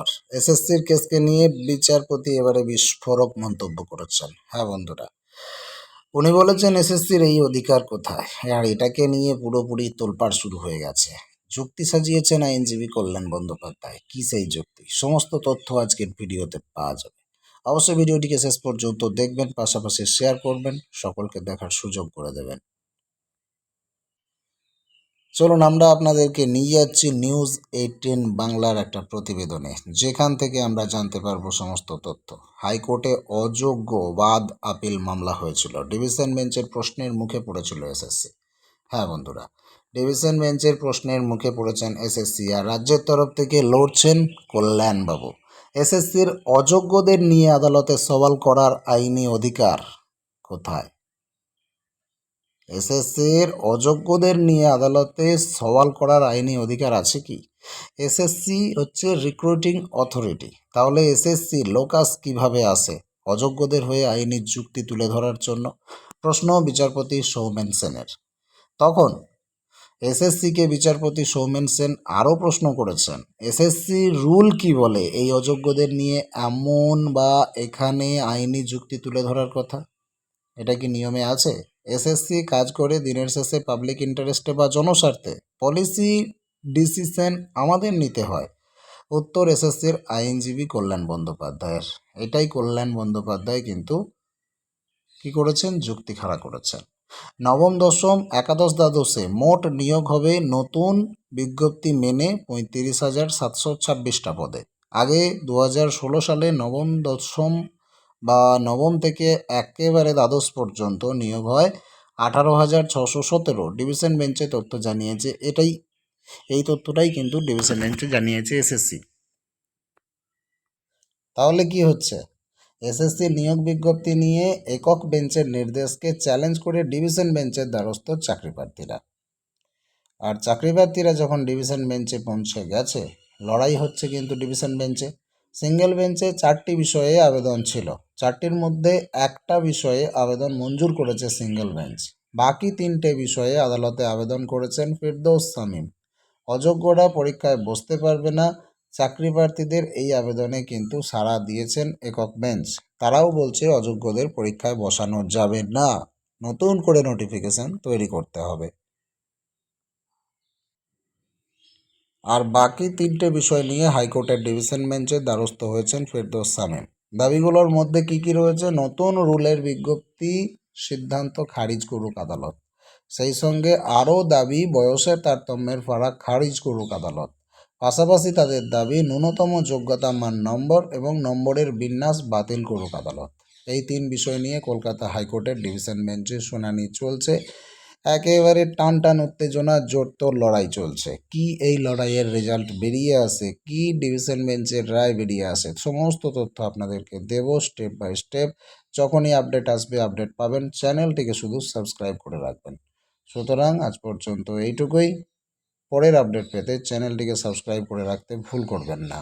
খবর এসএসসির কেসকে নিয়ে বিচারপতি এবারে বিস্ফোরক মন্তব্য করেছেন। হ্যাঁ বন্ধুরা। উনি বলেছেন, এসএসসির এই অধিকার কোথায়? আর এটাকে নিয়ে পুরোপুরি তোলপাড় শুরু হয়ে গেছে। যুক্তি সাজিয়েছেন আইনজীবী কল্যাণ বন্দ্যোপাধ্যায়। কী সেই যুক্তি? সমস্ত তথ্য আজকের ভিডিওতে পাওয়া যাবে। অবশ্যই ভিডিওটিকে শেষ পর্যন্ত দেখবেন, পাশাপাশি শেয়ার করবেন, সকলকে দেখার সুযোগ করে দেবেন। চলুন আমরা আপনাদেরকে নিয়ে যাচ্ছি নিউজ এইটিন বাংলার একটা প্রতিবেদনে, যেখান থেকে আমরা জানতে পারব সমস্ত তথ্য। হাইকোর্টে অযোগ্য বাদ আপিল মামলা হয়েছিল। ডিভিশন বেঞ্চের প্রশ্নের মুখে পড়েছিল এসএসসি। হ্যাঁ বন্ধুরা, ডিভিশন বেঞ্চের প্রশ্নের মুখে পড়েছেন এসএসসি আর রাজ্যের তরফ থেকে লড়ছেন কল্যাণবাবু। এসএসসির অযোগ্যদের নিয়ে আদালতে সওয়াল করার আইনি অধিকার কোথায়? এসএসসির অযোগ্যদের নিয়ে আদালতে সওয়াল করার আইনি অধিকার আছে কি? এসএসসি হচ্ছে রিক্রুটিং অথরিটি তাহলে এসএসসি লোকাস কীভাবে আসে? অযোগ্যদের হয়ে আইনি যুক্তি তুলে ধরার জন্য? প্রশ্ন বিচারপতি সৌমেন সেনের। তখন এসএসসিকে বিচারপতি সৌমেন সেন আরও প্রশ্ন করেছেন, এসএসসি রুল কি বলে এই অযোগ্যদের নিয়ে এমন বা এখানে আইনি যুক্তি তুলে ধরার কথা? এটা কি নিয়মে আছে? এসএসসি কাজ করে দিনের শেষে পাবলিক ইন্টারেস্টে বা জনস্বার্থে পলিসি ডিসিশন আমাদের নিতে হয়। উত্তর এসএসসির আইনজীবী কল্যাণ বন্দ্যোপাধ্যায়ের। এটাই কল্যাণ বন্দ্যোপাধ্যায় কিন্তু কি করেছেন? যুক্তি খাড়া করেছেন। নবম, দশম, একাদশ দ্বাদশে মোট নিয়োগ হবে নতুন বিজ্ঞপ্তি মেনে পঁয়ত্রিশ হাজার সাতশো ছাব্বিশটা পদে। আগে দু হাজার ষোলো সালে নবম, দশম বা নবম থেকে একেবারে দ্বাদশ পর্যন্ত নিয়োগ হয়। আঠারো হাজার ছশো সতেরো ডিভিশন বেঞ্চে তথ্য জানিয়েছে এটাই, এই তথ্যটাই কিন্তু ডিভিশন বেঞ্চে জানিয়েছে এসএসসি তাহলে কি হচ্ছে? এসএসসি নিয়োগ বিজ্ঞপ্তি নিয়ে একক বেঞ্চের নির্দেশকে চ্যালেঞ্জ করে ডিভিশন বেঞ্চের দ্বারস্থ চাকরি প্রার্থীরা আর চাকরি প্রার্থীরা যখন ডিভিশন বেঞ্চে পৌঁছে গেছে, লড়াই হচ্ছে কিন্তু ডিভিশন বেঞ্চে। সিঙ্গেল বেঞ্চে চারটি বিষয়ে আবেদন ছিল। চারটির মধ্যে একটা বিষয়ে আবেদন মঞ্জুর করেছে সিঙ্গেল বেঞ্চ। বাকি তিনটে বিষয়ে আদালতে আবেদন করেছেন ফিরদৌস সামিম অযোগ্যরা পরীক্ষায় বসতে পারবে না। চাকরি প্রার্থীদের এই আবেদনে কিন্তু সাড়া দিয়েছেন একক বেঞ্চ। তারাও বলছে অযোগ্যদের পরীক্ষায় বসানো যাবে না। নতুন করে নোটিফিকেশন তৈরি করতে হবে। আর বাকি তিনটে বিষয় নিয়ে হাইকোর্টের ডিভিশন বেঞ্চের দ্বারস্থ হয়েছেন ফেরদৌস সামিম দাবিগুলোর মধ্যে কি কি রয়েছে? নতুন রুলের বিজ্ঞপ্তি, সিদ্ধান্ত খারিজ করুক আদালত। সেই সঙ্গে আরও দাবি, বয়সের তারতম্যের ফারাক খারিজ করুক আদালত। পাশাপাশি তাদের দাবি, ন্যূনতম যোগ্যতা মান নম্বর এবং নম্বরের বিন্যাস বাতিল করুক আদালত। এই তিন বিষয় নিয়ে কলকাতা হাইকোর্টের ডিভিশন বেঞ্চে শুনানি চলছে। একেবারে টান টান উত্তেজনা জোরতোর লড়াই চলছে। কি এই লড়াইয়ের রেজাল্ট বেরিয়ে আসে? কি ডিভিশন বেঞ্চের রায় বেরিয়ে আসে? সমস্ত তথ্য আপনাদেরকে দেব স্টেপ বাই স্টেপ যখনই আপডেট আসবে আপডেট পাবেন। চ্যানেলটিকে শুধু সাবস্ক্রাইব করে রাখবেন। সুতরাং আজ পর্যন্ত এইটুকুই। পরের আপডেট পেতে চ্যানেলটিকে সাবস্ক্রাইব করে রাখতে ভুল করবেন না।